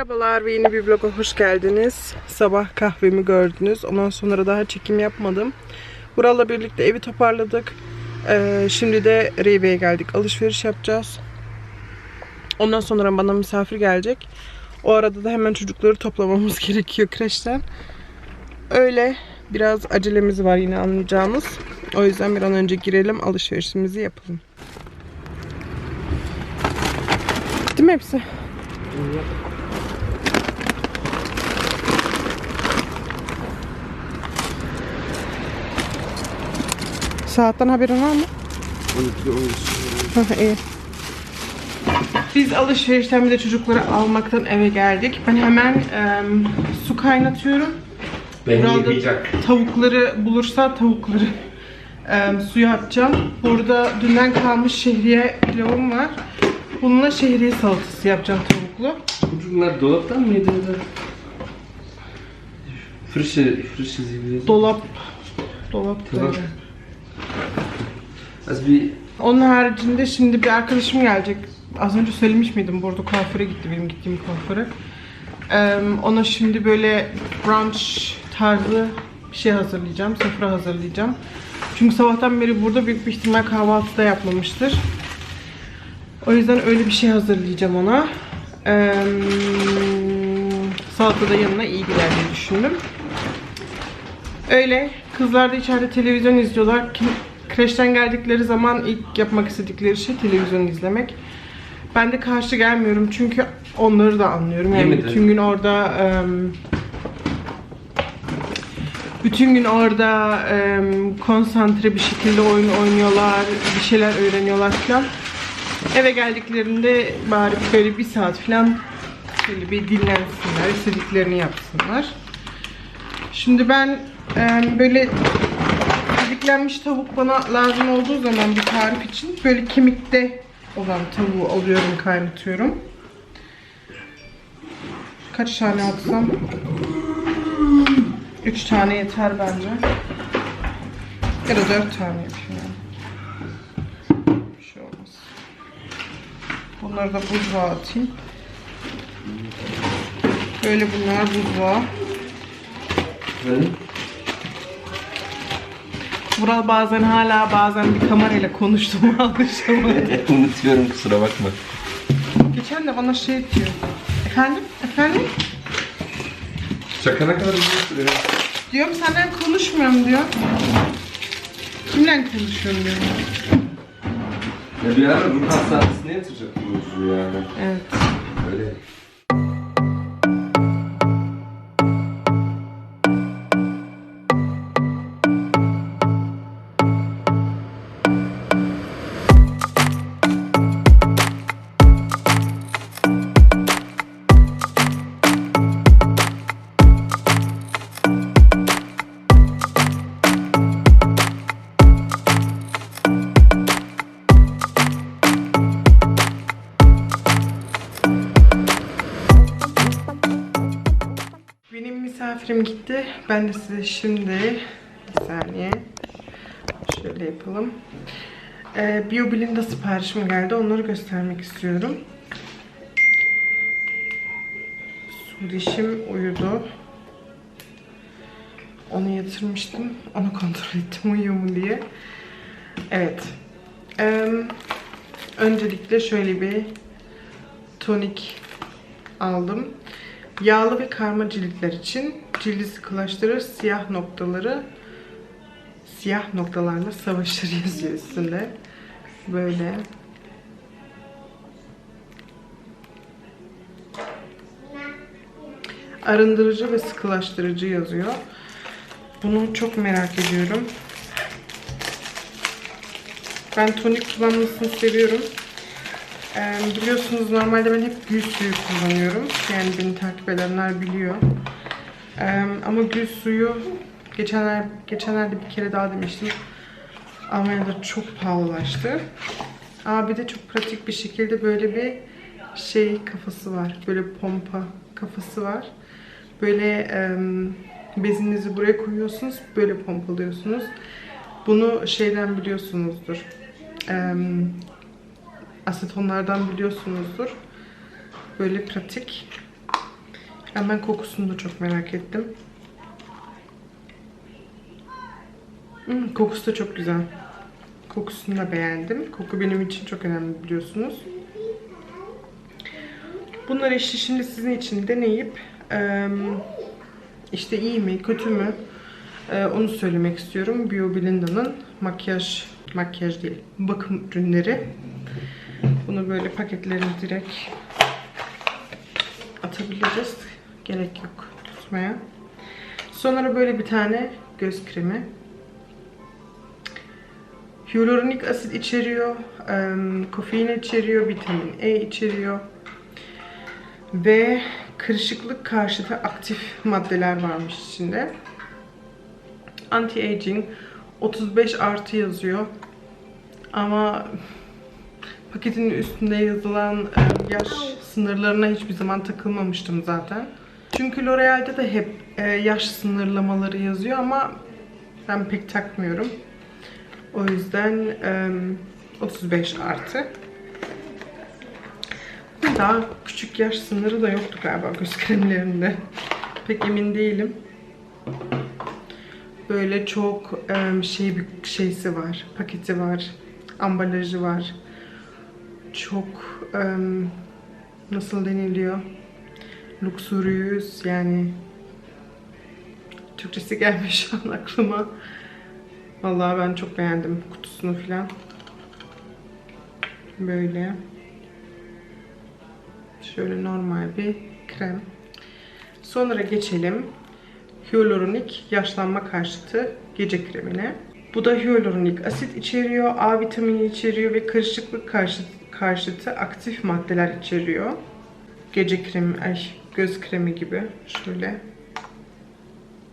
Merhabalar ve yeni bir vloga hoş geldiniz. Sabah kahvemi gördünüz. Ondan sonra daha çekim yapmadım. Vural'la birlikte evi toparladık. Ee, şimdi de Reyve'ye geldik. Alışveriş yapacağız. Ondan sonra bana misafir gelecek. O arada da hemen çocukları toplamamız gerekiyor kreşten. Öyle biraz acelemiz var yine anlayacağımız. O yüzden bir an önce girelim alışverişimizi yapalım. Değil mi hepsi? Saatten haberin var mı? 12'de 13. Hah, iyi. Biz alışverişten bir de çocukları almaktan eve geldik. Ben hemen em, su kaynatıyorum. Ben yıkayacak. Tavukları bulursa tavukları em, suya atacağım. Burada dünden kalmış şehriye pilavım var. Bununla şehriye salatası yapacağım tavuklu. Bunlar dolaptan mıydı? Frische, frische Zwiebeln. Dolap. Dolap böyle. Also Onun haricinde şimdi bir arkadaşım gelecek. Az önce söylemiş miydim? Burada kuaföre gitti benim gittiğim kuaföre. Ona şimdi böyle brunch tarzı bir şey hazırlayacağım. Sofra hazırlayacağım. Çünkü sabahtan beri burada büyük bir ihtimal kahvaltıda yapmamıştır. O yüzden öyle bir şey hazırlayacağım ona. Ee, salata da yanına iyi gider diye düşündüm. Öyle. Kızlar da içeride televizyon izliyorlar. Kim, kreşten geldikleri zaman ilk yapmak istedikleri şey televizyon izlemek. Ben de karşı gelmiyorum çünkü onları da anlıyorum. Yani bütün gün orada bütün gün orada em, konsantre bir şekilde oyun oynuyorlar, bir şeyler öğreniyorlar falan. Eve geldiklerinde bari böyle bir saat falan şöyle bir dinlensinler, istediklerini yapsınlar. Şimdi ben böyle didiklenmiş tavuk bana lazım olduğu zaman bir tarif için böyle kemikte olan tavuğu alıyorum, kaynatıyorum. Kaç tane atsam? 3 tane yeter bence. Ya da 4 tane yapayım yani. Bir şey olmaz. Bunları da buzluğa atayım. Böyle bunlar buzluğa. Efendim? Vural bazen hala bazen bir kamerayla konuştuğumu anlaşamadı. Unutuyorum kusura bakma. Geçen de bana şey diyor. Efendim? Efendim? Şaka ne kadar uzun sürüyor. Diyorum senden konuşmuyorum diyor. Kimle konuşuyorum diyorum. Ya bir ara ruh hastanesine yatıracak bu çocuğu yani. Evet. Öyle. Misafirim gitti. Ben de size şimdi bir saniye şöyle yapalım. Ee, Biobilinda siparişim geldi. Onları göstermek istiyorum. Sudişim uyudu. Onu yatırmıştım. Onu kontrol ettim uyuyor mu diye. Evet. Ee, öncelikle şöyle bir tonik aldım. Yağlı ve karma ciltler için cildi sıkılaştırır, siyah noktaları siyah noktalarla savaşır yazıyor üstünde. Böyle. Arındırıcı ve sıkılaştırıcı yazıyor. Bunu çok merak ediyorum. Ben tonik kullanmasını seviyorum. Ee, biliyorsunuz normalde ben hep gül suyu kullanıyorum. Yani beni takip edenler biliyor. Ee, ama gül suyu geçenler geçenlerde bir kere daha demiştim. Almanya'da çok pahalılaştı. Aa bir de çok pratik bir şekilde böyle bir şey kafası var. Böyle pompa kafası var. Böyle em, bezinizi buraya koyuyorsunuz. Böyle pompalıyorsunuz. Bunu şeyden biliyorsunuzdur. Em, asetonlardan biliyorsunuzdur. Böyle pratik. Yani ben kokusunu da çok merak ettim. Hmm, kokusu da çok güzel. Kokusunu da beğendim. Koku benim için çok önemli biliyorsunuz. Bunları işte şimdi sizin için deneyip işte iyi mi kötü mü onu söylemek istiyorum. Bio Blinda'nın makyaj makyaj değil bakım ürünleri. Bunu böyle paketlerini direkt atabiliriz. Gerek yok tutmaya. Sonra böyle bir tane göz kremi. Hyaluronik asit içeriyor, kofein içeriyor, vitamin E içeriyor ve kırışıklık karşıtı aktif maddeler varmış içinde. Anti-aging 35 artı yazıyor ama paketin üstünde yazılan yaş sınırlarına hiçbir zaman takılmamıştım zaten. Çünkü L'Oreal'de de hep e, yaş sınırlamaları yazıyor ama ben pek takmıyorum. O yüzden em, 35 artı. Daha küçük yaş sınırı da yoktu galiba göz kremlerinde. Pek emin değilim. Böyle çok em, şey bir şeysi var, paketi var, ambalajı var. Çok em, nasıl deniliyor? Luxurious yani Türkçesi gelmiş şu an aklıma. Vallahi ben çok beğendim kutusunu falan. Böyle. Şöyle normal bir krem. Sonra geçelim hyaluronik yaşlanma karşıtı gece kremine. Bu da hyaluronik asit içeriyor, A vitamini içeriyor ve karışıklık karşıtı, karşıtı aktif maddeler içeriyor. Gece kremi, ay göz kremi gibi. Şöyle.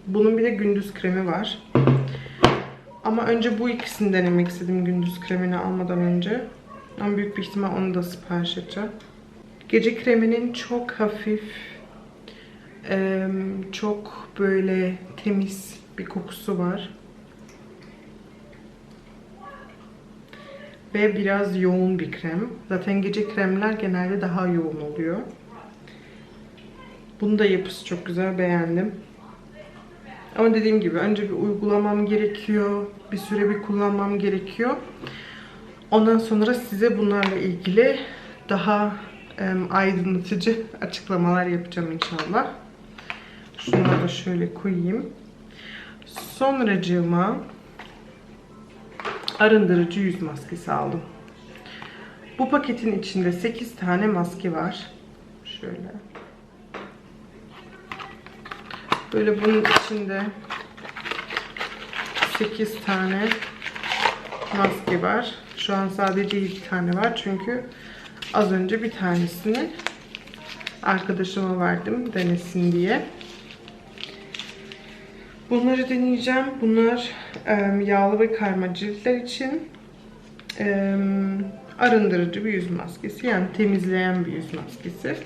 Bunun bir de gündüz kremi var. Ama önce bu ikisini denemek istedim gündüz kremini almadan önce. Ama büyük bir ihtimal onu da sipariş edeceğim. Gece kreminin çok hafif, çok böyle temiz bir kokusu var. Ve biraz yoğun bir krem. Zaten gece kremler genelde daha yoğun oluyor. Bunun da yapısı çok güzel, beğendim. Ama dediğim gibi önce bir uygulamam gerekiyor. Bir süre bir kullanmam gerekiyor. Ondan sonra size bunlarla ilgili daha em, aydınlatıcı açıklamalar yapacağım inşallah. Şunu da şöyle koyayım. Sonracığıma arındırıcı yüz maskesi aldım. Bu paketin içinde 8 tane maske var. Şöyle. Böyle bunun içinde 8 tane maske var. Şu an sadece 7 tane var çünkü az önce bir tanesini arkadaşıma verdim denesin diye. Bunları deneyeceğim. Bunlar yağlı ve karma ciltler için arındırıcı bir yüz maskesi. Yani temizleyen bir yüz maskesi.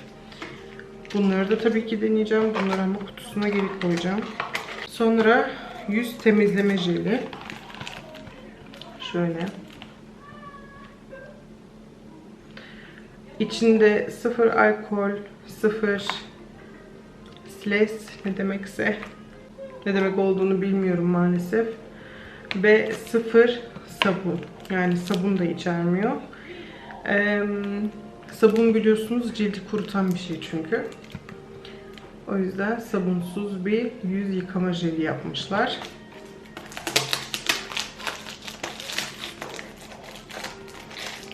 Bunları da tabii ki deneyeceğim. Bunları ama kutusuna geri koyacağım. Sonra yüz temizleme jeli. Şöyle. İçinde sıfır alkol, sıfır sles ne demekse ne demek olduğunu bilmiyorum maalesef. Ve sıfır sabun. Yani sabun da içermiyor. Ee, sabun biliyorsunuz cildi kurutan bir şey çünkü. O yüzden sabunsuz bir yüz yıkama jeli yapmışlar.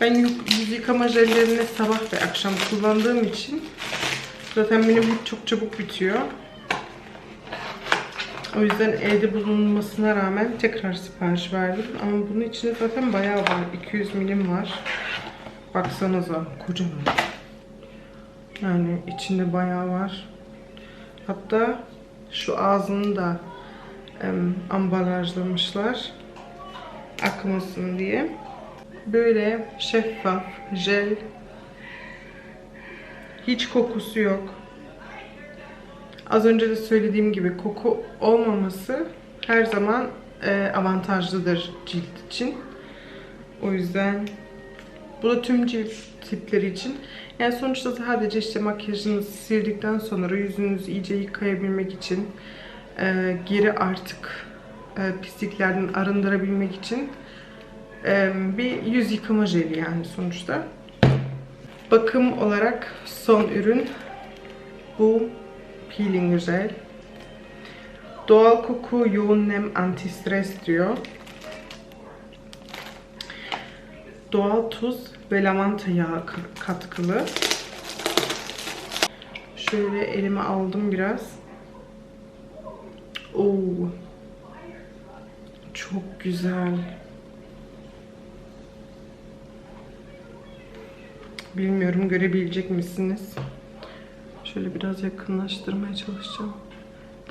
Ben yüz yıkama jellerini sabah ve akşam kullandığım için zaten benim bu çok çabuk bitiyor. O yüzden evde bulunmasına rağmen tekrar sipariş verdim. Ama bunun içinde zaten bayağı var. 200 milim var. Baksanıza kocaman. Yani içinde bayağı var. Hatta şu ağzını da em, ambalajlamışlar. Akmasın diye. Böyle şeffaf jel. Hiç kokusu yok. Az önce de söylediğim gibi koku olmaması her zaman e, avantajlıdır cilt için. O yüzden Bu da tüm cilt tipleri için. Yani sonuçta sadece işte makyajınızı sildikten sonra yüzünüzü iyice yıkayabilmek için e, geri artık e, pisliklerden arındırabilmek için e, bir yüz yıkama jeli yani sonuçta. Bakım olarak son ürün bu peeling jel. Doğal koku, yoğun nem, anti stres diyor. Doğal tuz ve lavanta yağı ka- katkılı. Şöyle elime aldım biraz. Oo. Çok güzel. Bilmiyorum görebilecek misiniz? Şöyle biraz yakınlaştırmaya çalışacağım.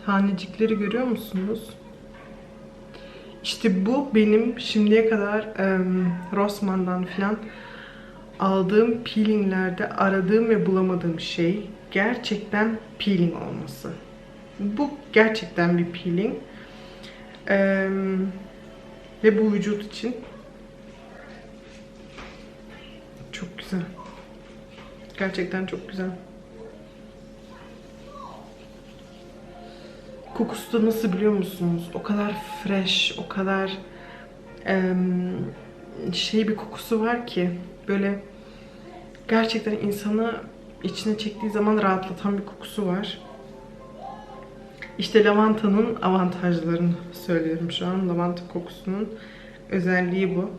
Tanecikleri görüyor musunuz? İşte bu benim şimdiye kadar em, Rossmann'dan falan aldığım peelinglerde aradığım ve bulamadığım şey gerçekten peeling olması. Bu gerçekten bir peeling. Em, ve bu vücut için çok güzel. Gerçekten çok güzel. Kokusu da nasıl biliyor musunuz? O kadar fresh, o kadar em, şey bir kokusu var ki böyle gerçekten insanı içine çektiği zaman rahatlatan bir kokusu var. İşte lavantanın avantajlarını söylüyorum şu an. Lavanta kokusunun özelliği bu.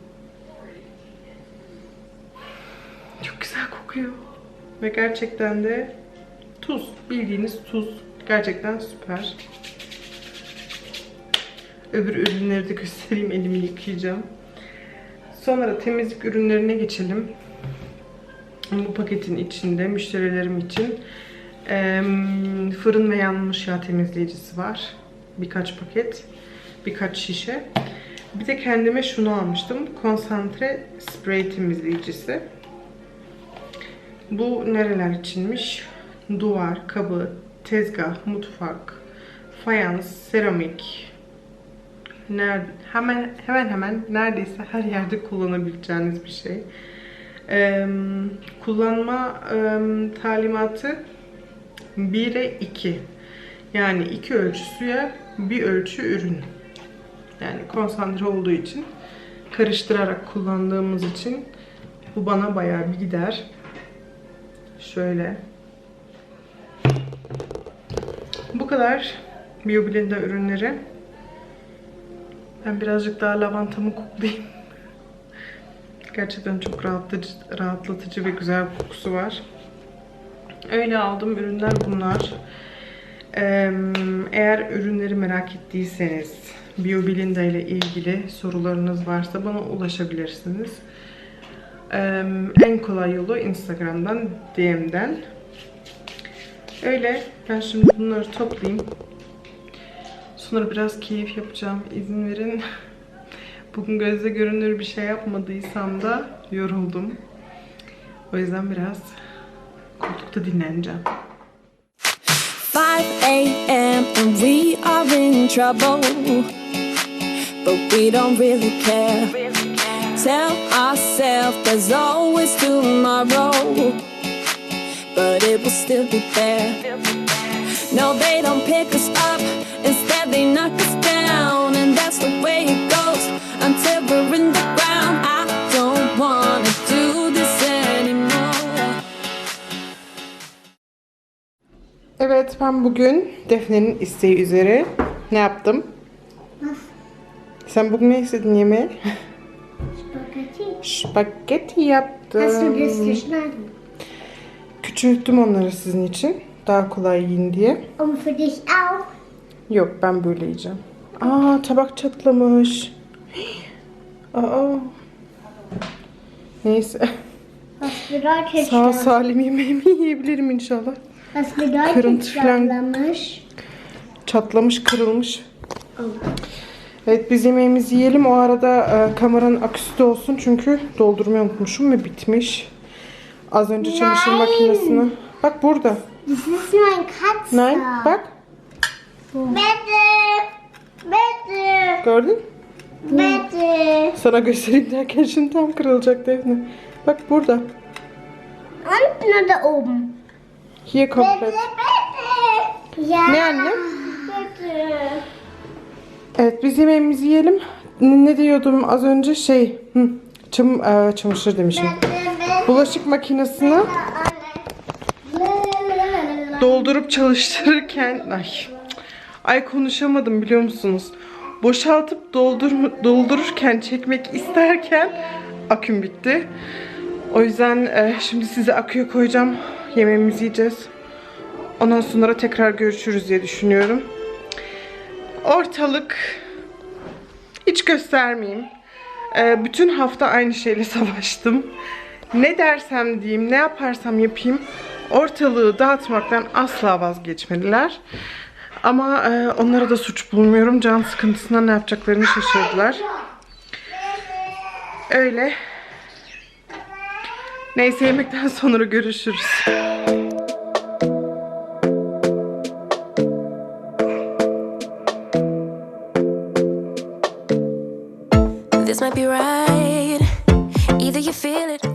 Çok güzel kokuyor. Ve gerçekten de tuz. Bildiğiniz tuz. Gerçekten süper. Öbür ürünleri de göstereyim. Elimi yıkayacağım. Sonra temizlik ürünlerine geçelim. Bu paketin içinde müşterilerim için fırın ve yanmış yağ temizleyicisi var. Birkaç paket. Birkaç şişe. Bir de kendime şunu almıştım. Konsantre sprey temizleyicisi. Bu nereler içinmiş? Duvar, kabı, tezgah, mutfak, fayans, seramik. Nerede, hemen hemen hemen neredeyse her yerde kullanabileceğiniz bir şey. Eee, kullanma eee, talimatı 1'e 2. Yani iki ölçü suya, bir ölçü ürün. Yani konsantre olduğu için karıştırarak kullandığımız için bu bana bayağı bir gider. Şöyle. Bu kadar BioBlender ürünleri. Ben birazcık daha lavantamı koklayayım. Gerçekten çok rahatlatıcı, rahatlatıcı ve güzel bir kokusu var. Öyle aldığım ürünler bunlar. Eğer ürünleri merak ettiyseniz, BioBlinda ile ilgili sorularınız varsa bana ulaşabilirsiniz. En kolay yolu Instagram'dan, DM'den. Öyle. Ben şimdi bunları toplayayım. Sonra biraz keyif yapacağım. İzin verin. Bugün gözle görünür bir şey yapmadıysam da yoruldum. O yüzden biraz koltukta dinleneceğim. 5 a.m. and we are in trouble. But we don't really care. Tell ourselves there's always tomorrow. But it will still be there. No, they don't pick us up. They knock us down. And that's the way it goes until we're in the ground. I don't wanna do this anymore. Evet ben bugün Defne'nin isteği üzere ne yaptım? Sen bugün ne istedin yemeğe? Spaghetti. Spagetti yaptım. Küçülttüm onları sizin için. Daha kolay yiyin diye. Und für dich auch? Yok ben böyle yiyeceğim. Aa tabak çatlamış. Aa. Neyse. Sağ salim yemeğimi yiyebilirim inşallah. Bedeutet Kırıntı falan- çatlamış? Çatlamış, kırılmış. Evet biz yemeğimizi yiyelim. O arada e, kameranın aküsü de olsun çünkü doldurmayı unutmuşum ve bitmiş. Az önce çamaşır Nein. makinesini. Bak burada. Das ist mein Katze. Nein, bak. Bitte. Bitte. Gördün? Bitte. Sana göstereyim derken şimdi tam kırılacak Defne. Bak burada. Und da oben. Hier komplett. Ja. Ne anne? Evet biz yemeğimizi yiyelim. Ne diyordum az önce şey. Hı, çam, e, çamaşır demişim. Bulaşık makinesini doldurup çalıştırırken ay ay konuşamadım biliyor musunuz? Boşaltıp doldur, doldururken çekmek isterken aküm bitti. O yüzden e, şimdi size aküye koyacağım. Yemeğimizi yiyeceğiz. Ondan sonra tekrar görüşürüz diye düşünüyorum. Ortalık hiç göstermeyeyim. E, bütün hafta aynı şeyle savaştım. Ne dersem diyeyim, ne yaparsam yapayım ortalığı dağıtmaktan asla vazgeçmediler. Ama e, onlara da suç bulmuyorum. Can sıkıntısından ne yapacaklarını şaşırdılar. Öyle. Neyse yemekten sonra görüşürüz. This might be right. Either you feel it.